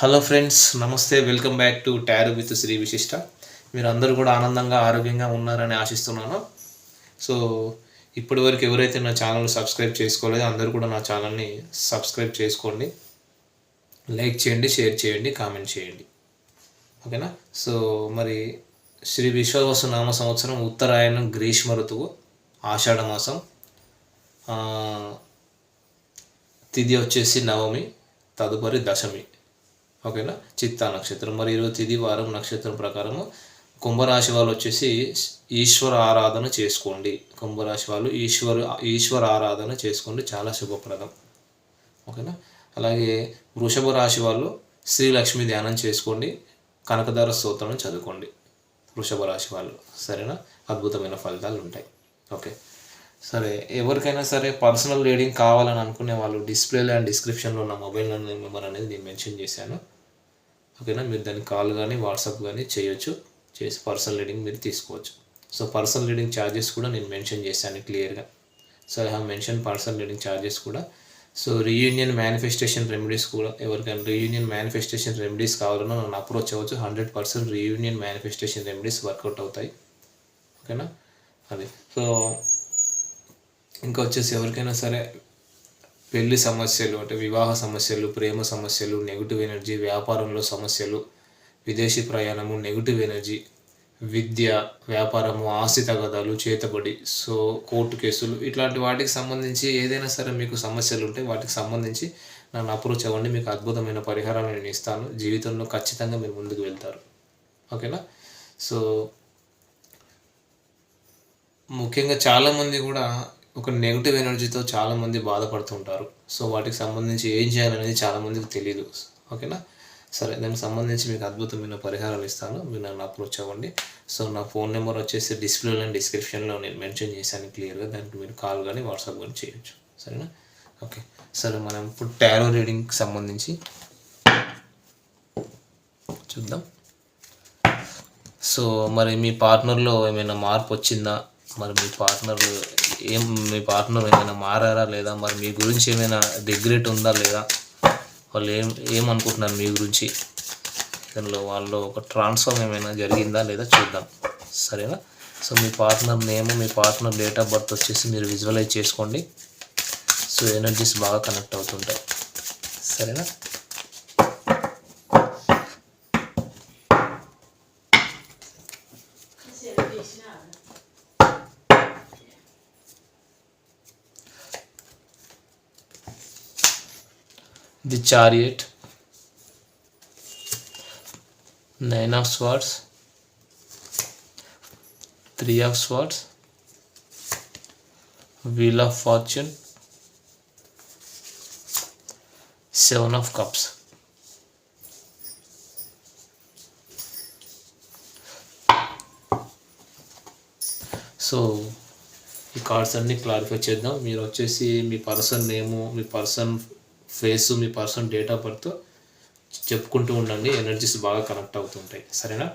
Hello friends నమస్తే welcome back to tarot with Shri Vishishta మీరు అందరూ కూడా ఆనందంగా ఆరోగ్యంగా ఉన్నారని ఆశిస్తున్నాను. సో ఇప్పటి వరకు ఎవరైతే నా ఛానల్ సబ్స్క్రైబ్ చేసుకోలేదో అందరూ కూడా నా ఛానల్ని సబ్స్క్రైబ్ చేసుకోండి. లైక్ చేయండి షేర్ చేయండి కామెంట్ చేయండి. ఓకేనా? సో మరి శ్రీ విశ్వవసు నామ సంవత్సరం ఉత్తరాయణం గ్రీష్మ ఋతువు ఆషాఢ మాసం. తిథి వచ్చేసి నవమి తదుపరి దశమి. ఓకేనా? చిత్తా నక్షత్రం. మరి ఈరోజు తిథి వారం నక్షత్రం ప్రకారము కుంభరాశి వాళ్ళు వచ్చేసి ఈశ్వర ఆరాధన చేసుకోండి. కుంభరాశి వాళ్ళు ఈశ్వర ఈశ్వర ఆరాధన చేసుకోండి. చాలా శుభప్రదం. ఓకేనా? అలాగే వృషభ రాశి వాళ్ళు శ్రీలక్ష్మి ధ్యానం చేసుకోండి. కనకదార స్తోత్రం చదువుకోండి. వృషభ రాశి వాళ్ళు. సరేనా? అద్భుతమైన ఫలితాలు ఉంటాయి. ఓకే. సరే ఎవరికైనా సరే పర్సనల్ రీడింగ్ కావాలని అనుకునే వాళ్ళు డిస్ప్లేలో అండ్ డిస్క్రిప్షన్లో ఉన్న మొబైల్ నెంబర్ అనేది నేను మెన్షన్ చేశాను. ఓకేనా? మీరు దాన్ని కాల్ కానీ వాట్సాప్ కానీ చేయొచ్చు. చేసి పర్సనల్ రీడింగ్ మీరు తీసుకోవచ్చు. సో పర్సనల్ రీడింగ్ ఛార్జెస్ కూడా నేను మెన్షన్ చేశాను క్లియర్గా. So I have mention personal reading charges కూడా. సో రీయూనియన్ మేనిఫెస్టేషన్ రెమెడీస్ కూడా ఎవరికైనా రీయూనియన్ మేనిఫెస్టేషన్ రెమెడీస్ కావాలన్నా నన్ను అప్రోచ్ అవ్వచ్చు. Hundred percent reunion manifestation remedies workout అవుతాయి. ఓకేనా? అది. సో ఇంకా వచ్చేసి ఎవరికైనా సరే పెళ్ళి సమస్యలు అంటే వివాహ సమస్యలు ప్రేమ సమస్యలు నెగిటివ్ ఎనర్జీ వ్యాపారంలో సమస్యలు విదేశీ ప్రయాణము నెగిటివ్ ఎనర్జీ విద్య వ్యాపారము ఆస్తి తగదాలు చేతబడి సో కోర్టు కేసులు ఇట్లాంటి వాటికి సంబంధించి ఏదైనా సరే మీకు సమస్యలు ఉంటే వాటికి సంబంధించి నన్ను అప్రోచ్ అవ్వండి. మీకు అద్భుతమైన పరిహారాలు నేను ఇస్తాను. జీవితంలో ఖచ్చితంగా మీరు ముందుకు వెళ్తారు. ఓకేనా? సో ముఖ్యంగా చాలామంది కూడా ఒక నెగిటివ్ ఎనర్జీతో చాలామంది బాధపడుతుంటారు. సో వాటికి సంబంధించి ఏం చేయాలనేది చాలామందికి తెలియదు ఓకేనా? సరే దానికి సంబంధించి మీకు అద్భుతమైన పరిహారాలు ఇస్తాను. మీరు నన్ను అప్రోచ్ అవ్వండి. సో నా ఫోన్ నెంబర్ వచ్చేసి డిస్ప్లేలో అండ్ డిస్క్రిప్షన్లో నేను మెన్షన్ చేశాను క్లియర్గా. దానికి మీరు కాల్ కానీ వాట్సాప్ కానీ చేయొచ్చు. సరేనా? ఓకే. సరే మనం ఇప్పుడు టారో రీడింగ్కి సంబంధించి చూద్దాం. సో మరి మీ పార్ట్నర్లో ఏమైనా మార్పు వచ్చిందా? మరి మీ పార్ట్నర్ ఏం మీ పార్ట్నర్ ఏమైనా మారారా లేదా? మరి మీ గురించి ఏమైనా రిగ్రెట్ ఉందా లేదా? వాళ్ళు ఏం ఏమనుకుంటున్నారు మీ గురించి? దానిలో వాళ్ళు ఒక ట్రాన్స్ఫార్మ్ ఏమైనా జరిగిందా లేదా చూద్దాం. సరేనా? సో మీ పార్ట్నర్ నేమ్ మీ పార్ట్నర్ డేట్ ఆఫ్ బర్త్ వచ్చేసి మీరు విజువలైజ్ చేసుకోండి. సో ఎనర్జీస్ బాగా కనెక్ట్ అవుతుంటాయి. సరేనా? The chariot nine of swords three of swords wheel of fortune seven of cups so ఈ కార్డ్స్ అన్ని క్లారిఫై చేద్దాం మీరు వచ్చేసి మీ పర్సన్ నేము మీ పర్సన్ ఫేస్ మీ పర్సన్ డేట్ ఆఫ్ బర్త్ చెప్పుకుంటూ ఉండండి ఎనర్జీస్ బాగా కనెక్ట్ అవుతుంటాయి. సరేనా?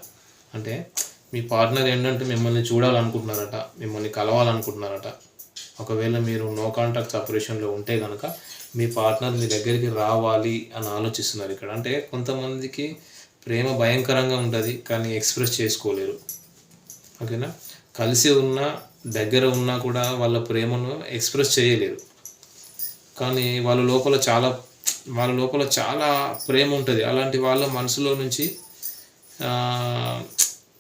అంటే మీ పార్ట్నర్ ఏంటంటే మిమ్మల్ని చూడాలనుకుంటున్నారట మిమ్మల్ని కలవాలనుకుంటున్నారట. ఒకవేళ మీరు నో కాంటాక్ట్ సపరేషన్లో ఉంటే కనుక మీ పార్ట్నర్ మీ దగ్గరికి రావాలి అని ఆలోచిస్తున్నారు ఇక్కడ. అంటే కొంతమందికి ప్రేమ భయంకరంగా ఉంటుంది కానీ ఎక్స్ప్రెస్ చేసుకోలేరు. ఓకేనా? కలిసి ఉన్నా దగ్గర ఉన్నా కూడా వాళ్ళ ప్రేమను ఎక్స్ప్రెస్ చేయలేరు. కానీ వాళ్ళ లోపల చాలా వాళ్ళ లోపల చాలా ప్రేమ ఉంటుంది. అలాంటి వాళ్ళ మనసులో నుంచి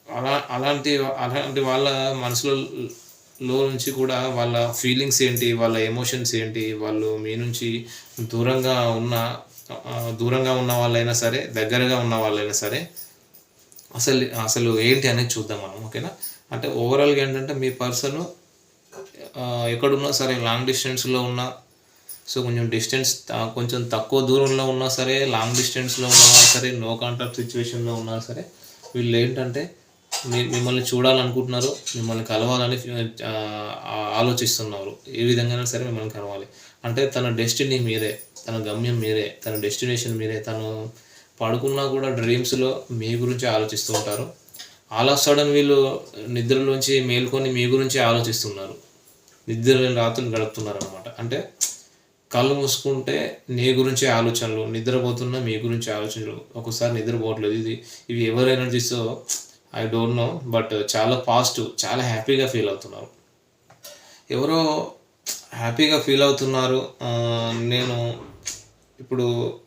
అలా అలాంటి అలాంటి వాళ్ళ మనసులో నుంచి కూడా వాళ్ళ ఫీలింగ్స్ ఏంటి వాళ్ళ ఎమోషన్స్ ఏంటి వాళ్ళు మీ నుంచి దూరంగా ఉన్న దూరంగా ఉన్న వాళ్ళైనా సరే దగ్గరగా ఉన్న వాళ్ళైనా సరే అసలు అసలు ఏంటి అనేది చూద్దాం మనం ఓకేనా? అంటే ఓవరాల్గా ఏంటంటే మీ పర్సన్ ఎక్కడున్నా సరే లాంగ్ డిస్టెన్స్లో ఉన్నా సో కొంచెం డిస్టెన్స్ కొంచెం తక్కువ దూరంలో ఉన్నా సరే లాంగ్ డిస్టెన్స్లో ఉన్నా సరే నో కాంటాక్ట్ సిచ్యువేషన్లో ఉన్నా సరే వీళ్ళు ఏంటంటే మిమ్మల్ని చూడాలనుకుంటున్నారు మిమ్మల్ని కలవాలని ఆలోచిస్తున్నారు. ఏ విధంగా సరే మిమ్మల్ని కలవాలి. అంటే తన డెస్టినీ మీరే తన గమ్యం మీరే తన డెస్టినేషన్ మీరే తను పడుకున్నా కూడా డ్రీమ్స్లో మీ గురించి ఆలోచిస్తూ ఉంటారు. ఆల్ ఆఫ్ సడన్ వీళ్ళు నిద్రలోంచి మేల్కొని మీ గురించి ఆలోచిస్తున్నారు. నిద్ర రాత్రులు గడుపుతున్నారు అనమాట అంటే కళ్ళు మూసుకుంటే నీ గురించే ఆలోచనలు నిద్రపోతున్నా మీ గురించి ఆలోచనలు. ఒకసారి నిద్రపోవట్లేదు. ఇది ఇవి ఎవరు energies I don't know but చాలా పాజిటివ్ చాలా హ్యాపీగా ఫీల్ అవుతున్నారు. ఎవరో హ్యాపీగా ఫీల్ అవుతున్నారు. నేను ఇప్పుడు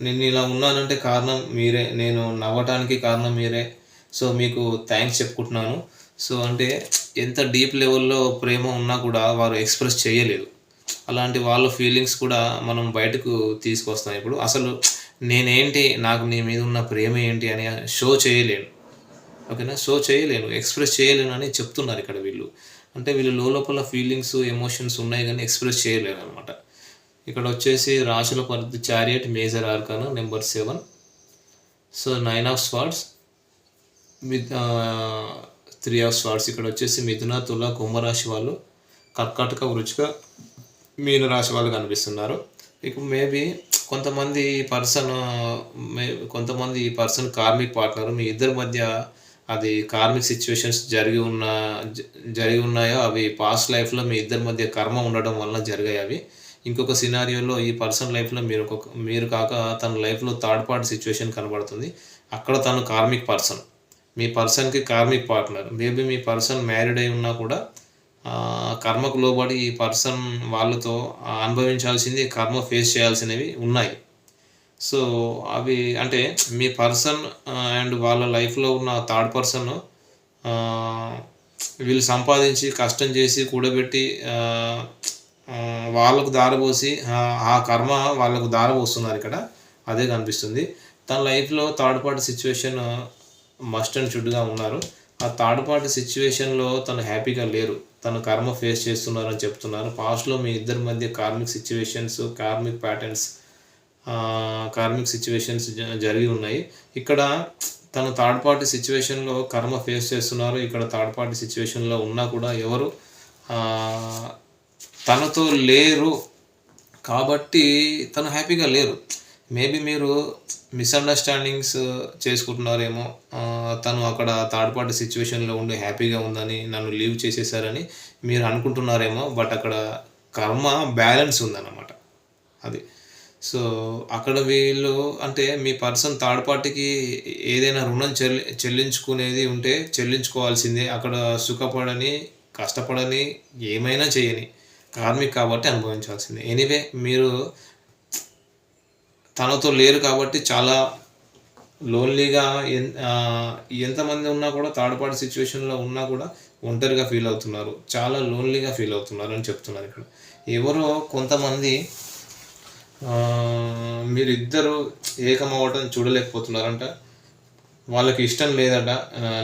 నేను ఇలా ఉన్నానంటే కారణం మీరే. నేను నవ్వటానికి కారణం మీరే. సో మీకు థ్యాంక్స్ చెప్పుకుంటున్నాను. సో అంటే ఎంత డీప్ లెవెల్లో ప్రేమ ఉన్నా కూడా వారు ఎక్స్ప్రెస్ చేయలేదు. అలాంటి వాళ్ళ ఫీలింగ్స్ కూడా మనం బయటకు తీసుకొస్తాం. ఇప్పుడు అసలు నేనేంటి నాకు నీ మీద ఉన్న ప్రేమ ఏంటి అని షో చేయలేను. ఓకేనా? షో చేయలేను ఎక్స్ప్రెస్ చేయలేను అని చెప్తున్నారు ఇక్కడ వీళ్ళు. అంటే వీళ్ళు లోపల ఫీలింగ్స్ ఎమోషన్స్ ఉన్నాయి కానీ ఎక్స్ప్రెస్ చేయలేరు అనమాట ఇక్కడ వచ్చేసి రాశుల పరిధి chariot major arcana number seven so nine of swords myth three of swords ఇక్కడ వచ్చేసి మిథున తుల కుంభరాశి వాళ్ళు. కర్కాటక వృచిక మీన రాశి వాళ్ళు కనిపిస్తున్నారు. ఇక మేబీ కొంతమంది పర్సన్ మే కొంతమంది ఈ పర్సన్ కార్మిక్ పార్ట్నర్ మీ ఇద్దరి మధ్య అది కార్మిక్ సిచ్యువేషన్స్ జరిగి ఉన్న జరిగి ఉన్నాయో అవి పాస్ట్ లైఫ్లో మీ ఇద్దరి మధ్య కర్మ ఉండడం వలన జరిగాయి అవి. ఇంకొక సినారియోలో ఈ పర్సన్ లైఫ్లో మీరు ఒక మీరు కాక తన లైఫ్లో థర్డ్ పార్టీ సిచ్యువేషన్ కనబడుతుంది. అక్కడ తను కార్మిక్ పర్సన్. మీ పర్సన్కి కార్మిక్ పార్ట్నర్. మేబీ మీ పర్సన్ మ్యారీడ్ అయి ఉన్నా కూడా కర్మకు లోబడి ఈ పర్సన్ వాళ్ళతో అనుభవించాల్సింది కర్మ ఫేస్ చేయాల్సినవి ఉన్నాయి. సో అవి అంటే మీ పర్సన్ అండ్ వాళ్ళ లైఫ్లో ఉన్న థర్డ్ పర్సన్ వీళ్ళు సంపాదించి కష్టం చేసి కూడబెట్టి వాళ్ళకు దారబోసి ఆ, కర్మ వాళ్ళకు దారబోస్తున్నారు ఇక్కడ. అదే కనిపిస్తుంది. తన లైఫ్లో third party situation must and షుడ్గా ఉన్నారు. ఆ థర్డ్ పార్టీ సిచ్యువేషన్లో తను హ్యాపీగా లేరు. తన కర్మ ఫేస్ చేస్తున్నారని చెప్తున్నారు. పాస్ట్లో మీ ఇద్దరి మధ్య karmic situations karmic patterns karmic situations జరిగి ఉన్నాయి. ఇక్కడ తను థర్డ్ పార్టీ సిచ్యువేషన్లో కర్మ ఫేస్ చేస్తున్నారు. ఇక్కడ థర్డ్ పార్టీ సిచ్యువేషన్లో ఉన్నా కూడా ఎవరు తనతో లేరు. కాబట్టి తను హ్యాపీగా లేరు. మేబీ మీరు మిస్అండర్స్టాండింగ్స్ చేసుకుంటున్నారేమో. తను అక్కడ థర్డ్ పార్టీ సిచ్యువేషన్లో ఉండి హ్యాపీగా ఉందని నన్ను లీవ్ చేసేసారని మీరు అనుకుంటున్నారేమో బట్ అక్కడ కర్మ బ్యాలెన్స్ ఉందన్నమాట. అది. సో అక్కడ వీళ్ళు అంటే మీ పర్సన్ థర్డ్ పార్టీకి ఏదైనా రుణం చెల్లి చెల్లించుకునేది ఉంటే చెల్లించుకోవాల్సిందే. అక్కడ సుఖపడని కష్టపడని ఏమైనా చేయని కార్మిక్ కాబట్టి అనుభవించాల్సిందే. ఎనీవే మీరు తనతో లేరు కాబట్టి చాలా లోన్లీగా ఎంతమంది ఉన్నా కూడా థర్డ్ పార్టీ సిచ్యువేషన్లో ఉన్నా కూడా ఒంటరిగా ఫీల్ అవుతున్నారు. చాలా లోన్లీగా ఫీల్ అవుతున్నారు అని చెప్తున్నారు ఇక్కడ. ఎవరో కొంతమంది ఆ, మీరిద్దరు ఏకమవ్వటం చూడలేకపోతున్నారంట. వాళ్ళకి ఇష్టం లేదట.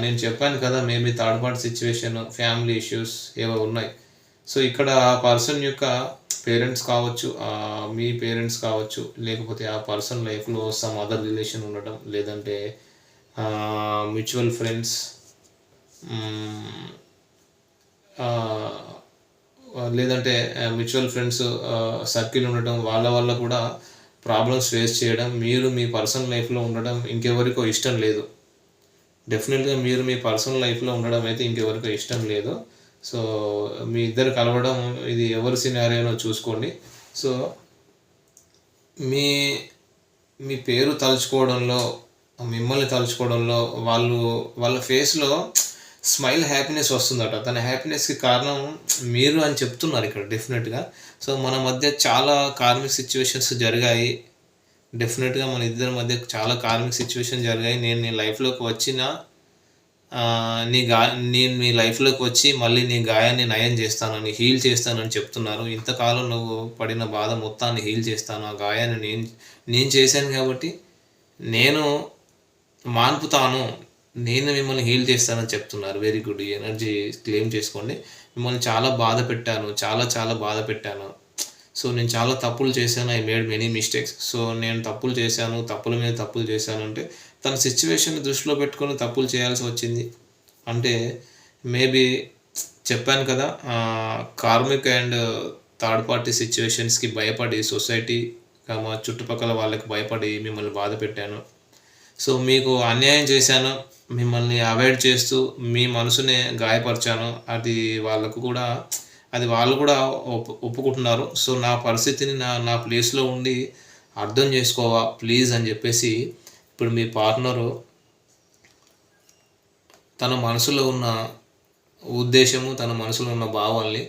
నేను చెప్పాను కదా maybe third party situation family issues ఏవో ఉన్నాయి. సో ఇక్కడ ఆ పర్సన్ యొక్క పేరెంట్స్ కావచ్చు మీ పేరెంట్స్ కావచ్చు లేకపోతే ఆ పర్సన్ లైఫ్లో సమ్ అదర్ రిలేషన్ ఉండటం లేదంటే మ్యూచువల్ ఫ్రెండ్స్ లేదంటే మ్యూచువల్ ఫ్రెండ్స్ సర్కిల్ ఉండటం వాళ్ళ వల్ల కూడా ప్రాబ్లమ్స్ ఫేస్ చేయడం మీరు మీ పర్సనల్ లైఫ్లో ఉండడం ఇంకెవరికో ఇష్టం లేదు. డెఫినెట్గా మీరు మీ పర్సనల్ లైఫ్లో ఉండడం అయితే ఇంకెవరికో ఇష్టం లేదు. సో మీ ఇద్దరు కలవడం ఇది ఎవరి సినారియోనో చూసుకోండి. సో మీ మీ పేరు తలుచుకోవడంలో మిమ్మల్ని తలుచుకోవడంలో వాళ్ళు వాళ్ళ ఫేస్లో స్మైల్ హ్యాపీనెస్ వస్తుందట. తన హ్యాపీనెస్కి కారణం మీరు అని చెప్తున్నారు ఇక్కడ డెఫినెట్గా. సో మన మధ్య చాలా కార్మిక్ సిచ్యువేషన్స్ జరిగాయి. డెఫినెట్గా మన ఇద్దరి మధ్య చాలా కార్మిక్ సిచ్యువేషన్ జరిగాయి. నేను నీ లైఫ్లోకి వచ్చిన నీ గా నేను మీ లైఫ్లోకి వచ్చి మళ్ళీ నీ గాయాన్ని నయం చేస్తానని హీల్ చేస్తానని చెప్తున్నారు. ఇంతకాలం నువ్వు పడిన బాధ మొత్తాన్ని హీల్ చేస్తాను. ఆ గాయాన్ని నేను నేను చేశాను కాబట్టి నేను మాన్పుతాను. నేను మిమ్మల్ని హీల్ చేస్తానని చెప్తున్నారు. వెరీ గుడ్ ఎనర్జీ క్లెయిమ్ చేసుకోండి. మిమ్మల్ని చాలా బాధ పెట్టాను. చాలా చాలా బాధ పెట్టాను. సో నేను చాలా తప్పులు చేశాను. I made many mistakes. So నేను తప్పులు చేశాను. తప్పుల మీద తప్పులు చేశాను అంటే తన సిచ్యువేషన్ దృష్టిలో పెట్టుకొని తప్పులు చేయాల్సి వచ్చింది. అంటే మేబీ చెప్పాను కదా కార్మిక్ అండ్ థర్డ్ పార్టీ సిచ్యువేషన్స్కి భయపడి సొసైటీ మా చుట్టుపక్కల వాళ్ళకి భయపడి మిమ్మల్ని బాధ పెట్టాను. సో మీకు అన్యాయం చేశాను మిమ్మల్ని అవాయిడ్ చేస్తూ మీ మనసుని గాయపరిచాను. అది వాళ్ళకు కూడా అది వాళ్ళు కూడా ఒప్పు ఒప్పుకుంటున్నారు. సో నా పరిస్థితిని నా నా ప్లేస్లో ఉండి అర్థం చేసుకోవా ప్లీజ్ అని చెప్పేసి ఇప్పుడు మీ పార్ట్నరు తన మనసులో ఉన్న ఉద్దేశము తన మనసులో ఉన్న భావాల్ని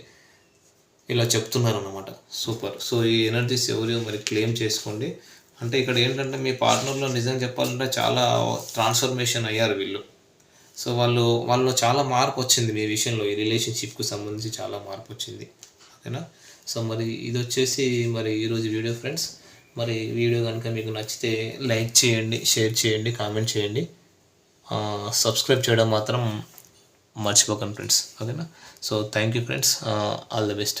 ఇలా చెప్తున్నారు అనమాట సూపర్. సో ఈ ఎనర్జీస్ ఎవరు మరి క్లెయిమ్ చేసుకోండి. అంటే ఇక్కడ ఏంటంటే మీ పార్ట్నర్లో నిజం చెప్పాలంటే చాలా ట్రాన్స్ఫర్మేషన్ అయ్యారు వీళ్ళు. సో వాళ్ళు వాళ్ళు చాలా మార్పు వచ్చింది మీ విషయంలో. ఈ రిలేషన్షిప్కి సంబంధించి చాలా మార్పు వచ్చింది. ఓకేనా? సో మరి ఇది వచ్చేసి మరి ఈరోజు వీడియో ఫ్రెండ్స్. మరి వీడియో కనుక మీకు నచ్చితే లైక్ చేయండి షేర్ చేయండి కామెంట్ చేయండి. సబ్స్క్రైబ్ చేయడం మాత్రం మర్చిపోకండి ఫ్రెండ్స్. ఓకేనా? So thank you friends all the best